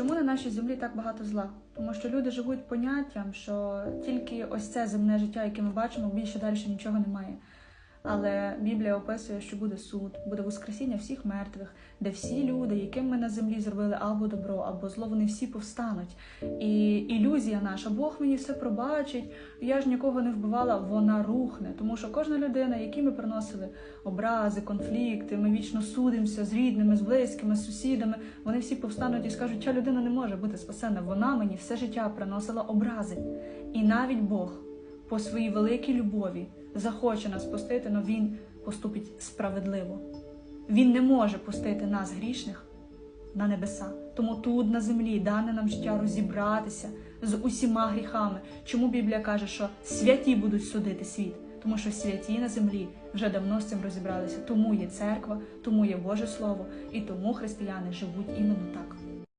Чому на нашій землі так багато зла? Тому що люди живуть поняттям, що тільки ось це земне життя, яке ми бачимо, більше далі нічого немає. Але Біблія описує, що буде суд, буде воскресіння всіх мертвих, де всі люди, яким ми на землі зробили або добро, або зло, вони всі повстануть. І ілюзія наша, Бог мені все пробачить, я ж нікого не вбивала, вона рухне. Тому що кожна людина, якій ми приносили образи, конфлікти, ми вічно судимося з рідними, з близькими, з сусідами, вони всі повстануть і скажуть, ця людина не може бути спасена. Вона мені все життя приносила образи. І навіть Бог по своїй великій любові захоче нас пустити, але він поступить справедливо. Він не може пустити нас, грішних, на небеса. Тому тут, на землі, дане нам життя розібратися з усіма гріхами. Чому Біблія каже, що святі будуть судити світ? Тому що святі на землі вже давно з цим розібралися. Тому є церква, тому є Боже Слово, і тому християни живуть іменно так.